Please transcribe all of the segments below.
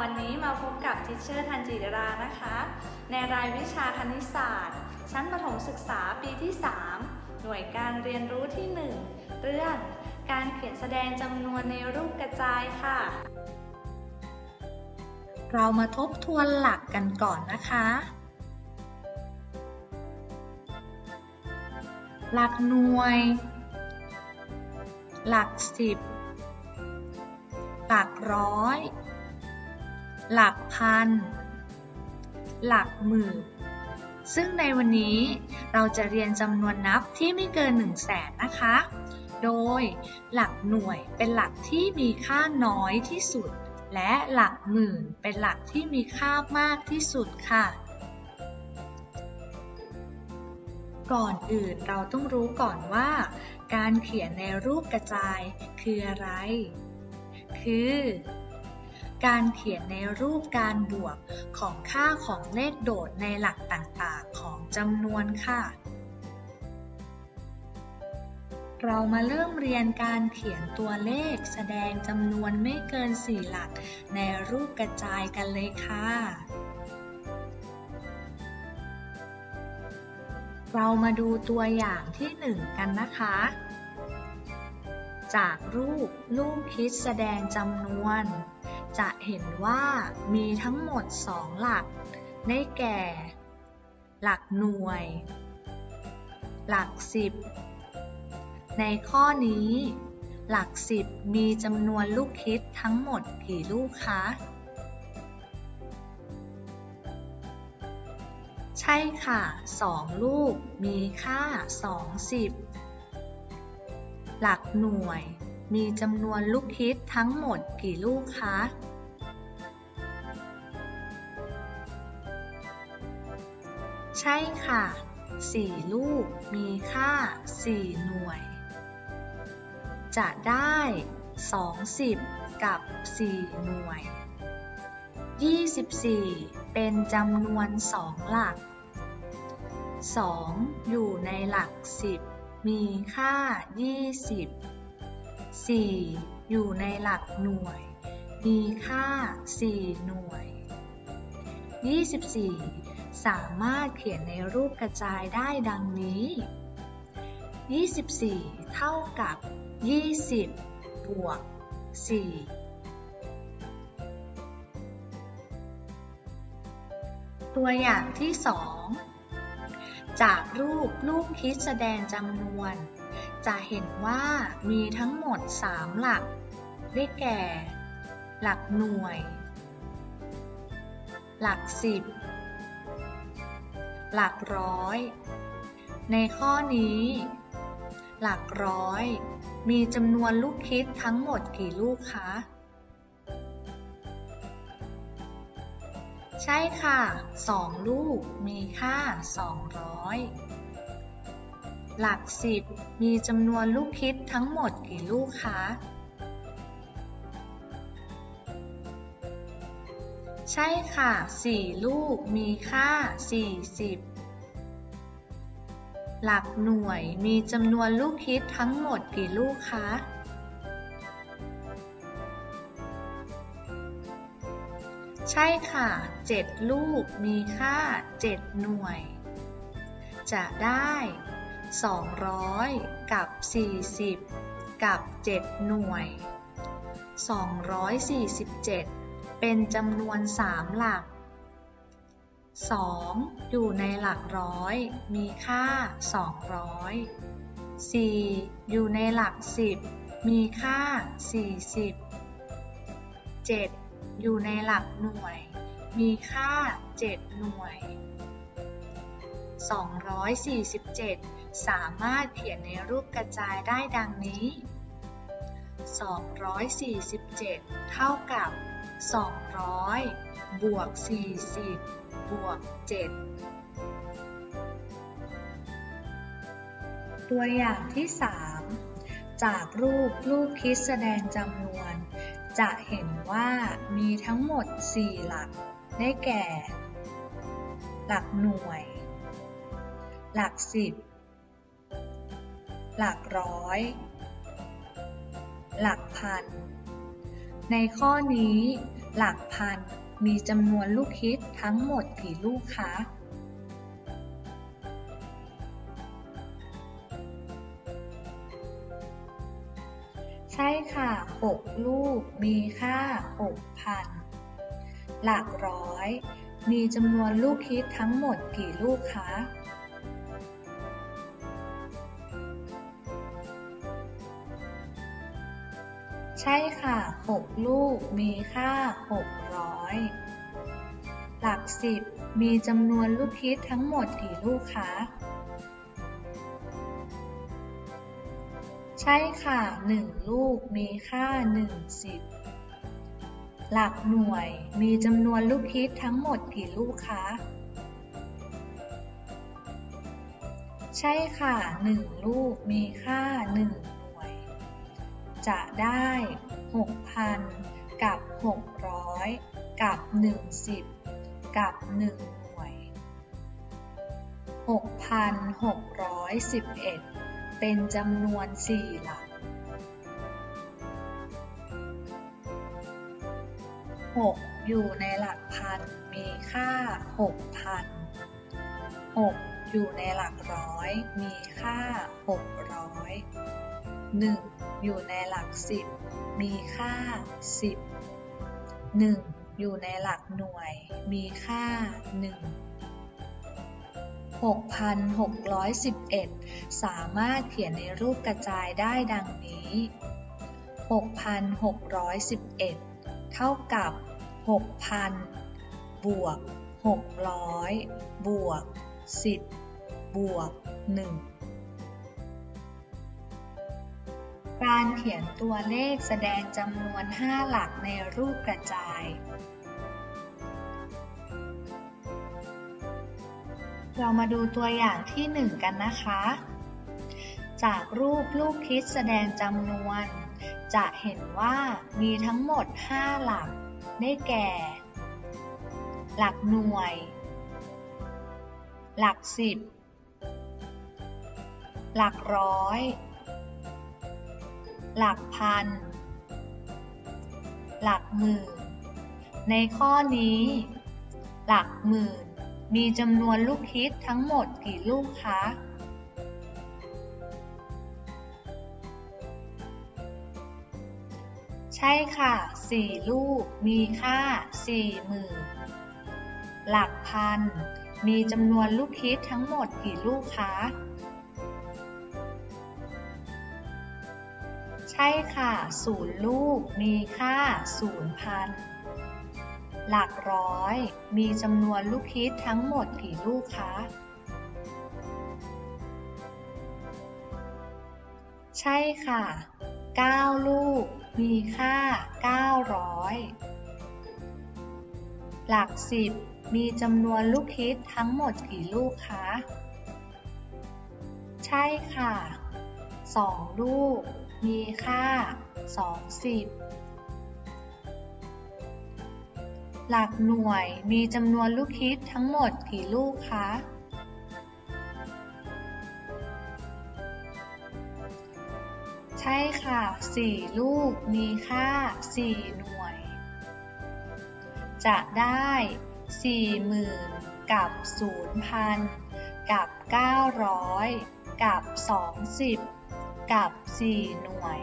วันนี้มาพบกับทิชเชอร์ทันจิรานะคะ ในรายวิชาคณิตศาสตร์ ชั้นประถมศึกษาปีที่ 3 หน่วยการเรียนรู้ที่ 1 เรื่องการเขียนแสดงจำนวนในรูปกระจายค่ะ เรามาทบทวนหลักกันก่อนนะคะ หลักหน่วย หลักสิบหลักร้อย หลักพัน หลักหมื่น ซึ่งในวันนี้เราจะเรียนจำนวนนับที่ไม่เกิน 1 0 0 0 0แสนนะคะ โดยหลักหน่วยเป็นหลักที่มีค่าน้อยที่สุด และหลักหมื่นเป็นหลักที่มีค่ามากที่สุดค่ะ ก่อนอื่นเราต้องรู้ก่อนว่า การเขียนในรูปกระจายคืออะไร คือ การเขียนในรูปการบวกของค่าของเลขโดดในหลักต่างๆ ของจำนวนค่ะ เรามาเริ่มเรียนการเขียนตัวเลขแสดงจำนวนไม่เกิน 4 หลัก ในรูปกระจายกันเลยค่ะเรามาดูตัวอย่างที่ 1 กันนะคะ จากรูปลูกคิดแสดงจำนวน จะเห็นว่ามีทั้งหมด 2 หลัก ได้แก่ หลักหน่วย หลักสิบในข้อนี้ หลักสิบมีจำนวนลูกคิดทั้งหมดกี่ลูกคะ ใช่ค่ะ 2 ลูกมีค่า2สิบหลักหน่วยมีจำนวนลูกคิดทั้งหมดกี่ลูกคะ ช่ค่ะ 4 ลูกมีค่า 4 หน่วย จะได้ 20 กับ 4 หน่วย 24 เป็นจำนวน 2 หลัก 2 อยู่ในหลัก 10 มีค่า 20 4 อยู่ในหลักหน่วย มีค่า 4 หน่วย 24 สามารถเขียนในรูปกระจายได้ดังนี้ 24 เท่ากับ 20 บวก 4 ตัวอย่างที่ 2 จากรูปลูกคิดแสดงจำนวน จะเห็นว่ามีทั้งหมด 3 หลัก ได้แก่ หลักหน่วย หลักสิบ หลักร้อย ในข้อนี้ หลักร้อย มีจำนวนลูกคิดทั้งหมดกี่ลูกคะ ใช่ค่ะ2ลูกมีค่า 200 หลักสิบมีจำนวนลูกคิดทั้งหมดกี่ลูกคะ ใช่ค่ะ 4 ลูกมีค่า 40 หลักหน่วยมีจำนวนลูกคิดทั้งหมดกี่ลูกคะใช่ค่ะ 7 ลูกมีค่า 7 หน่วย จะได้ 200 กับ 40 กับ 7 หน่วย 247 เป็นจำนวน 3 หลัก 2 อยู่ในหลักร้อย มีค่า 200 4 อยู่ในหลัก 10 มีค่า 40 7 อยู่ในหลักหน่วย มีค่า 7 หน่วย 247 สามารถเขียนในรูปกระจายได้ดังนี้ 247 เท่ากับ 200 บวก 40 บวก 7 ตัวอย่างที่ 3 จากรูปลูกคิดแสดงจำนวน จะเห็นว่ามีทั้งหมด 4 หลัก ได้แก่ หลักหน่วย หลักสิบหลักร้อย หลักพัน ในข้อนี้ หลักพันมีจำนวนลูกคิดทั้งหมดกี่ลูกคะ ใช่ค่ะ 6 ลูกมีค่า 6,000 หลักร้อย มีจำนวนลูกคิดทั้งหมดกี่ลูกคะ ช่ค่ะ 6 ลูกมีค่า 600 หลัก 10 มีจำนวนลูกคิดทั้งหมดกี่ลูกคะ ใช่ค่ะ 1 ลูกมีค่า1สิบหลักหน่วยมีจำนวนลูกคิดทั้งหมดกี่ลูกคะ ใช่ค่ะ 1 ลูกมีค่า1หน่วย จะได้ 6,000 กับ 600 กับ1สิบกับ 1 หน่วย 6,611 เป็นจำนวน 4 หลัก 6 อยู่ในหลักพัน มีค่า 6,000 6 อยู่ในหลักร้อย มีค่า 600 1 อยู่ในหลักสิบ มีค่า 10 1 อยู่ในหลักหน่วย มีค่า 1 6,611 สามารถเขียนในรูปกระจายได้ดังนี้ 6,611 เท่ากับ 6,000 บวก 600 บวก 10 บวก 1 การเขียนตัวเลขแสดงจำนวน 5 หลักในรูปกระจาย เรามาดูตัวอย่างที่ 1 กันนะคะ จากรูปลูกคิดแสดงจำนวน จะเห็นว่ามีทั้งหมด 5 หลัก ได้แก่ หลักหน่วย หลักสิบ หลักร้อย หลักพัน หลักหมื่น ในข้อนี้ หลักหมื่น มีจำนวนลูกคิดทั้งหมดกี่ลูกคะใช่ค่ะ 4 ลูก มีค่า 4 หมื่น หลักพัน มีจำนวนลูกคิดทั้งหมดกี่ลูกคะ ใช่ค่ะ0ลูกมีค่า0พัน หลักร้อย มีจำนวนลูกคิดทั้งหมดกี่ลูกคะ ใช่ค่ะ 9 ลูก มีค่า 900 หลัก10มีจำนวนลูกคิดทั้งหมดกี่ลูกคะ ใช่ค่ะ 2 ลูก มีค่า 20 หลักหน่วยมีจำนวนลูกคิดทั้งหมดกี่ลูกคะ ใช่ค่ะ 4 ลูกมีค่า 4 หน่วย จะได้ 40,000 กับ 0,000 กับ 900 กับ 20 กับ 4 หน่วย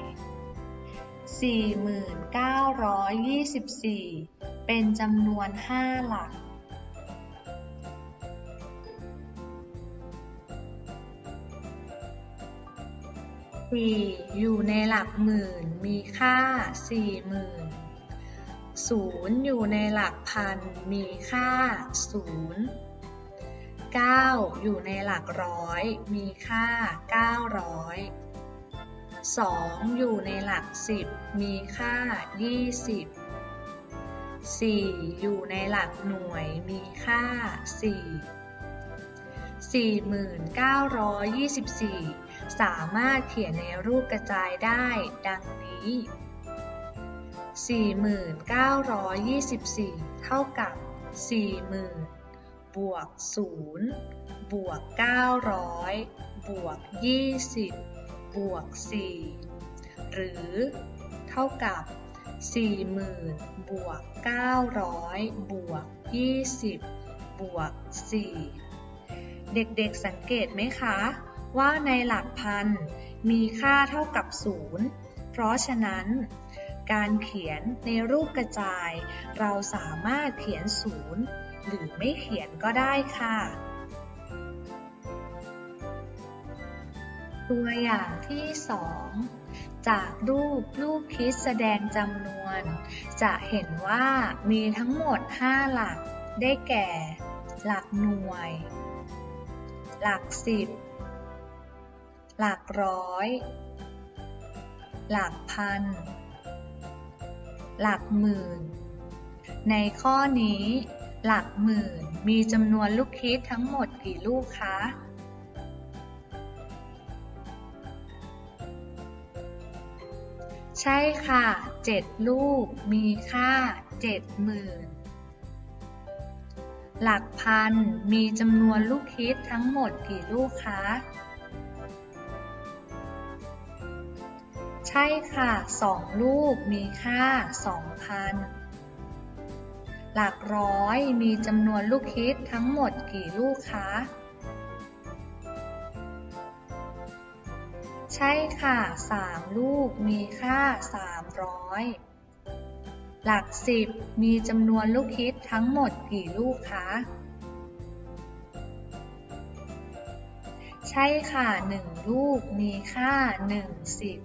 4,924 เป็นจำนวน 5 หลัก 4 อยู่ในหลักหมื่น มีค่า 40,000 0 อยู่ในหลักพัน มีค่า 0 9 อยู่ในหลักร้อย มีค่า 900 2 อยู่ในหลักสิบมีค่า 20 4 อยู่ในหลักหน่วยมีค่า 4 4,924 สามารถเขียนในรูปกระจายได้ดังนี้ 4,924 เท่ากับ 40,000 บวก 0 บวก 900 บวก 20 บวก 4 หรือเท่ากับ 40,000 บวก 900 บวก 20 บวก 4 เด็กๆสังเกตไหมคะ ว่าในหลักพันมีค่าเท่ากับ 0 เพราะฉะนั้น การเขียนในรูปกระจาย เราสามารถเขียน 0 หรือไม่เขียนก็ได้ค่ะ ตัวอย่างที่ 2 จากรูปลูกคิดแสดงจำนวน จะเห็นว่ามีทั้งหมด 5 หลัก ได้แก่ หลักหน่วย หลักสิบ หลักร้อย หลักพัน หลักหมื่น ในข้อนี้ หลักหมื่นมีจำนวนลูกคิดทั้งหมดกี่ลูกคะ ใช่ค่ะ 7 ลูก มีค่า70,000หลักพัน มีจำนวนลูกคิดทั้งหมดกี่ลูกคะ ใช่ค่ะ 2 ลูก มีค่า 2,000 หลักร้อย มีจำนวนลูกคิดทั้งหมดกี่ลูกคะ ใช่ค่ะ 3 ลูกมีค่า 300 หลักสิบมีจำนวนลูกคิดทั้งหมดกี่ลูกคะ ใช่ค่ะ 1 ลูกมีค่า1สิบ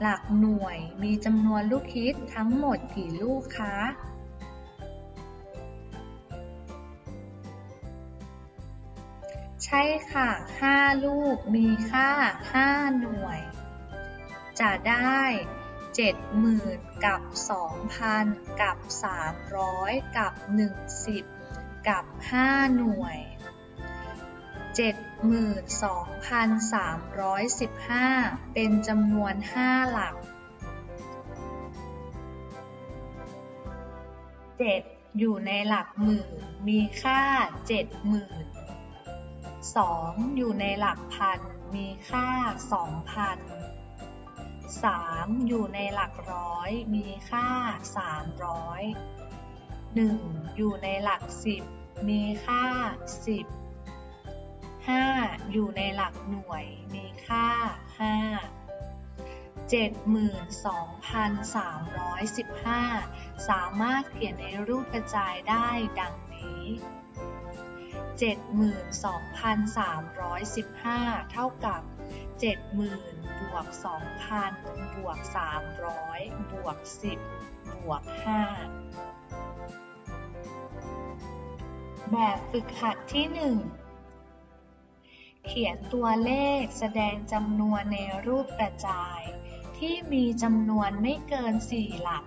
หลักหน่วยมีจำนวนลูกคิดทั้งหมดกี่ลูกคะ ช่ค่ะ 5 ลูกมีค่า 5 หน่วย จะได้ 70,000 กับ 2,000 กับ 300 กับ 10 กับ 5 หน่วย 72,315 เป็นจำนวน 5 หลัก 7 อยู่ในหลักหมื่น มีค่า 70,000 2 อยู่ในหลักพัน มีค่า 2,000 3 อยู่ในหลักร้อย มีค่า 300 1 อยู่ในหลักสิบ มีค่า 10 5 อยู่ในหลักหน่วย มีค่า 5 72,315 สามารถเขียนในรูปกระจายได้ดังนี้ 72,315 เท่ากับ 70,000บวก2,000บวก300บวก10บวก5แบบฝึกหัดที่ 1 เขียนตัวเลขแสดงจำนวนในรูปกระจาย ที่มีจำนวนไม่เกิน 4 หลัก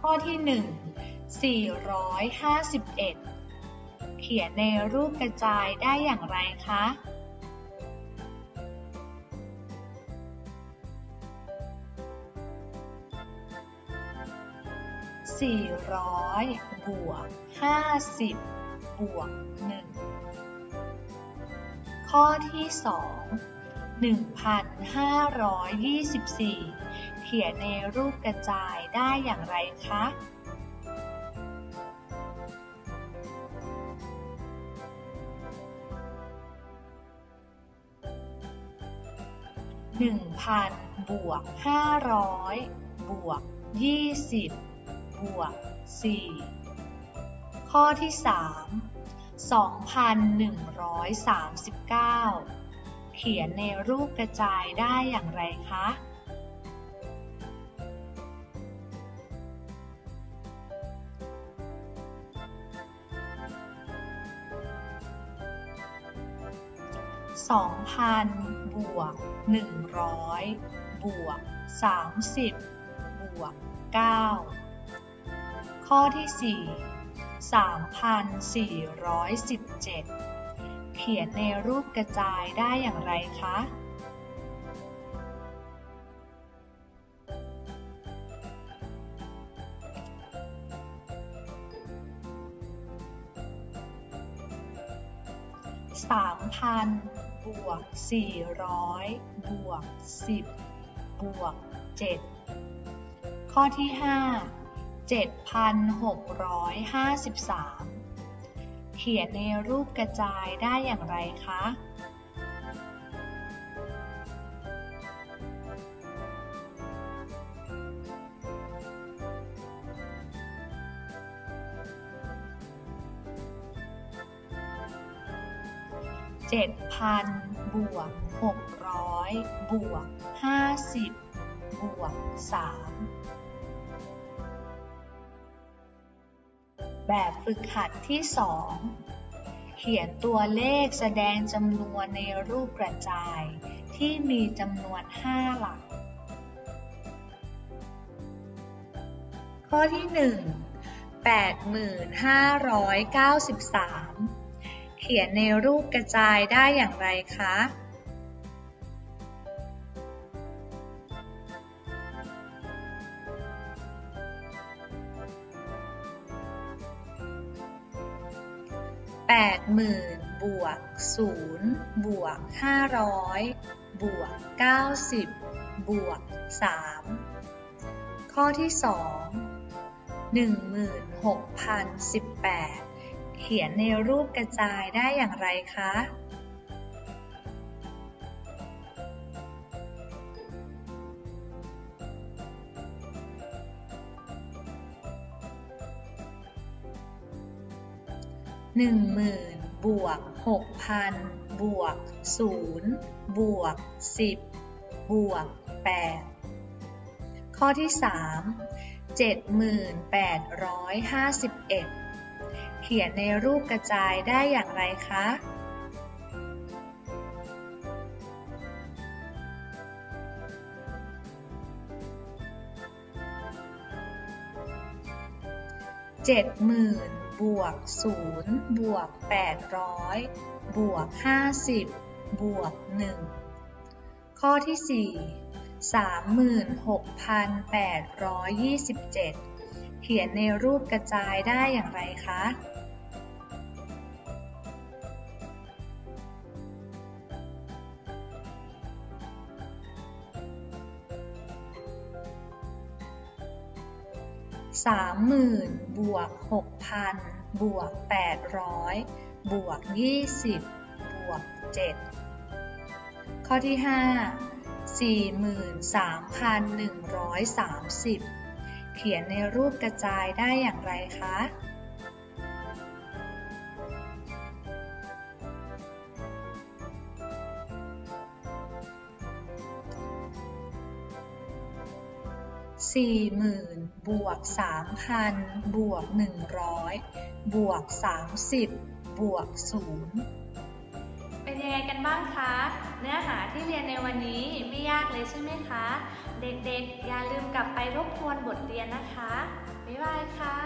ข้อที่ 1 451 เขียนในรูปกระจายได้อย่างไรคะ 400 บวก 50 บวก 1 ข้อที่ 2 1,524 เขียนในรูปกระจายได้อย่างไรคะ หนึ่งพันบวกห้าร้อยบวกยี่สิบบวกสี่ข้อที่สามสองพันหนึ่งร้อยสามสิบเก้าเขียนในรูปกระจายได้อย่างไรคะสองพันบวก หนึ่งร้อยบวกสามสิบบวกเก้าข้อที่สี่สามพันสี่ร้อยสิบเจ็ดเขียนในรูปกระจายได้อย่างไรคะสามพัน บวก 400 บวก 10 บวก 7 ข้อที่ 5 7,653 เขียนในรูปกระจายได้อย่างไรคะเจ็ดพันบวกหกร้อยบวกห้าสิบบวกสามแบบฝึกหัดที่สองเขียนตัวเลขแสดงจำนวนในรูปกระจาย ที่มีจำนวน 5 หลัก ข้อที่ 1 8593 เขียนในรูปกระจายได้อย่างไรคะ แปดหมื่นบวกศูนย์บวกห้าร้อยบวกเก้าสิบบวกสามข้อที่สองหนึ่งหมื่นหกพันสิบแปดเขียนในรูปกระจายได้อย่างไรคะ หนึ่งหมื่นบวกหกพันบวกศูนย์บวกสิบบวกแปดข้อที่สามเจ็ดหมื่นแปดร้อยห้าสิบเอ็ดเขียนในรูปกระจายได้อย่างไรคะเจ็ดหมื่น บวกศูนย์บวกแปดร้อยบวกห้าสิบบวกหนึ่งข้อที่สี่สามหมื่นหกพันแปดร้อยยี่สิบเจ็ดเขียนในรูปกระจายได้อย่างไรคะ สามหมื่นบวกหกพันบวกแปดร้อยบวกยี่สิบบวกเจ็ดข้อที่ห้าสี่หมื่นสามพันหนึ่งร้อยสามสิบเขียนในรูปกระจายได้อย่างไรคะสี่หมื่น บวกสามพันบวกหนึ่งร้อยบวกสามสิบบวกศูนย์เป็นยังไงกันบ้างคะ เนื้อหาที่เรียนในวันนี้ไม่ยากเลยใช่ไหมคะ เด็กๆ อย่าลืมกลับไปทบทวนบทเรียนนะคะ บ๊ายบายค่ะ